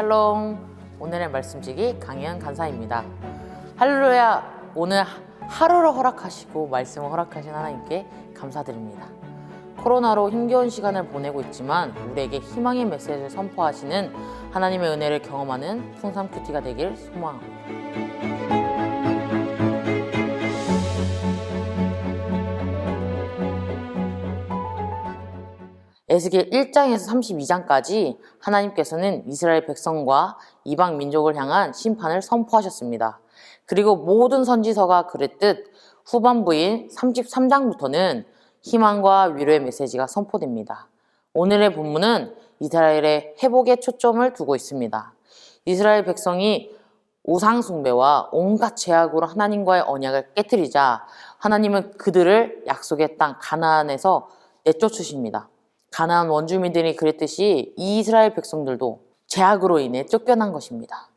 샬롬. 오늘의 말씀지기 강현 간사입니다. 할렐루야. 오늘 하루를 허락하시고 말씀을 허락하신 하나님께 감사드립니다. 코로나로 힘겨운 시간을 보내고 있지만 우리에게 희망의 메시지를 선포하시는 하나님의 은혜를 경험하는 풍삼 큐티가 되길 소망합니다. 에스겔 1장에서 32장까지 하나님께서는 이스라엘 백성과 이방 민족을 향한 심판을 선포하셨습니다. 그리고 모든 선지서가 그랬듯 후반부인 33장부터는 희망과 위로의 메시지가 선포됩니다. 오늘의 본문은 이스라엘의 회복에 초점을 두고 있습니다. 이스라엘 백성이 우상숭배와 온갖 제약으로 하나님과의 언약을 깨뜨리자 하나님은 그들을 약속의 땅 가나안에서 내쫓으십니다. 가나안 원주민들이 그랬듯이 이 이스라엘 백성들도 제약으로 인해 쫓겨난 것입니다.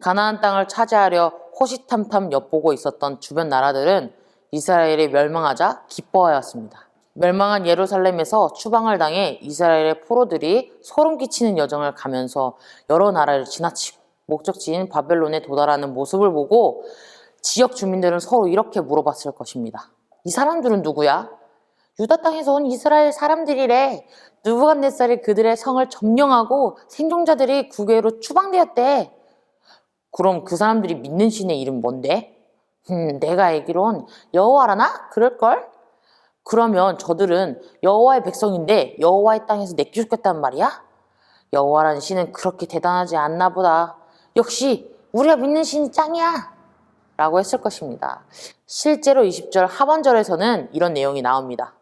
가나안 땅을 차지하려 호시탐탐 엿보고 있었던 주변 나라들은 이스라엘이 멸망하자 기뻐하였습니다. 멸망한 예루살렘에서 추방을 당해 이스라엘의 포로들이 소름 끼치는 여정을 가면서 여러 나라를 지나치고 목적지인 바벨론에 도달하는 모습을 보고 지역 주민들은 서로 이렇게 물어봤을 것입니다. 이 사람들은 누구야? 유다 땅에서 온 이스라엘 사람들이래. 느부갓네살이 그들의 성을 점령하고 생존자들이 국외로 추방되었대. 그럼 그 사람들이 믿는 신의 이름 뭔데? 음, 내가 알기론 여호와라나? 그럴걸? 그러면 저들은 여호와의 백성인데 여호와의 땅에서 내쫓겼단 말이야? 여호와라는 신은 그렇게 대단하지 않나 보다. 역시 우리가 믿는 신이 짱이야. 라고 했을 것입니다. 실제로 20절 하반절에서는 이런 내용이 나옵니다.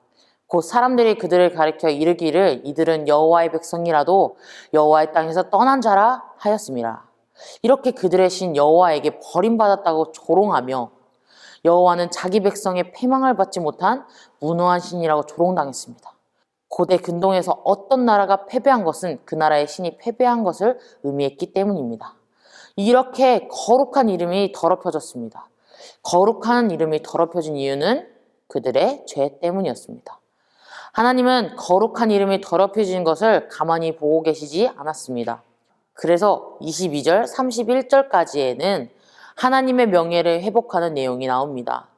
곧 사람들이 그들을 가리켜 이르기를 이들은 여호와의 백성이라도 여호와의 땅에서 떠난 자라 하였습니다. 이렇게 그들의 신 여호와에게 버림받았다고 조롱하며 여호와는 자기 백성의 패망을 받지 못한 무노한 신이라고 조롱당했습니다. 고대 근동에서 어떤 나라가 패배한 것은 그 나라의 신이 패배한 것을 의미했기 때문입니다. 이렇게 거룩한 이름이 더럽혀졌습니다. 거룩한 이름이 더럽혀진 이유는 그들의 죄 때문이었습니다. 하나님은 거룩한 이름이 더럽혀진 것을 가만히 보고 계시지 않았습니다. 그래서 22절, 31절까지에는 하나님의 명예를 회복하는 내용이 나옵니다.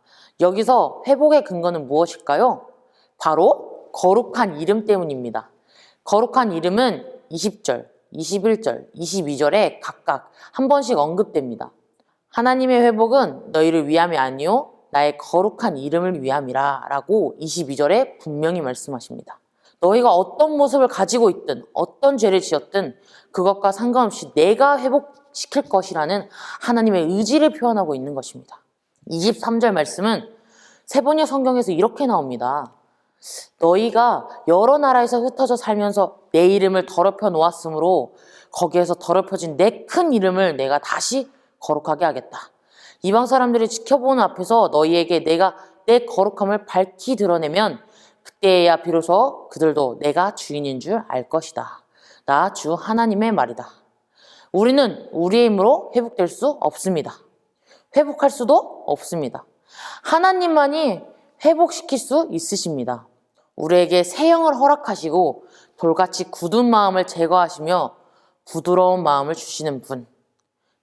여기서 회복의 근거는 무엇일까요? 바로 거룩한 이름 때문입니다. 거룩한 이름은 20절, 21절, 22절에 각각 한 번씩 언급됩니다. 하나님의 회복은 너희를 위함이 아니요 나의 거룩한 이름을 위함이라 라고 22절에 분명히 말씀하십니다. 너희가 어떤 모습을 가지고 있든 어떤 죄를 지었든 그것과 상관없이 내가 회복시킬 것이라는 하나님의 의지를 표현하고 있는 것입니다. 23절 말씀은 세번역 성경에서 이렇게 나옵니다. 너희가 여러 나라에서 흩어져 살면서 내 이름을 더럽혀 놓았으므로 거기에서 더럽혀진 내 큰 이름을 내가 다시 거룩하게 하겠다. 이방 사람들이 지켜보는 앞에서 너희에게 내가 내 거룩함을 밝히 드러내면 그때야 비로소 그들도 내가 주인인 줄 알 것이다. 나 주 하나님의 말이다. 우리는 우리의 힘으로 회복될 수 없습니다. 회복할 수도 없습니다. 하나님만이 회복시킬 수 있으십니다. 우리에게 새 영을 허락하시고 돌같이 굳은 마음을 제거하시며 부드러운 마음을 주시는 분.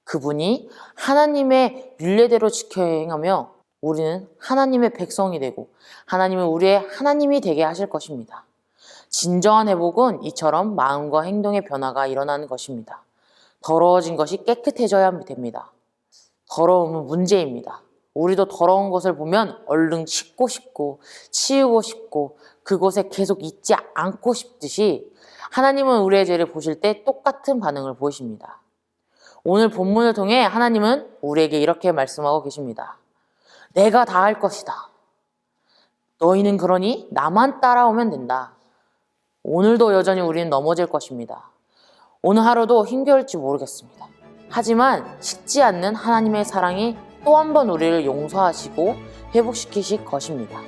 그분이 하나님의 윤례대로 지켜 행하며 우리는 하나님의 백성이 되고 하나님은 우리의 하나님이 되게 하실 것입니다. 진정한 회복은 이처럼 마음과 행동의 변화가 일어나는 것입니다. 더러워진 것이 깨끗해져야 됩니다. 더러움은 문제입니다. 우리도 더러운 것을 보면 얼른 씻고 싶고 치우고 싶고 그곳에 계속 있지 않고 싶듯이 하나님은 우리의 죄를 보실 때 똑같은 반응을 보이십니다. 오늘 본문을 통해 하나님은 우리에게 이렇게 말씀하고 계십니다. 내가 다 할 것이다. 너희는 그러니 나만 따라오면 된다. 오늘도 여전히 우리는 넘어질 것입니다. 오늘 하루도 힘겨울지 모르겠습니다. 하지만 식지 않는 하나님의 사랑이 또 한 번 우리를 용서하시고 회복시키실 것입니다.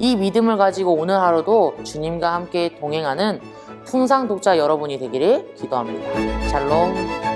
이 믿음을 가지고 오늘 하루도 주님과 함께 동행하는 풍상 독자 여러분이 되기를 기도합니다. 샬롬.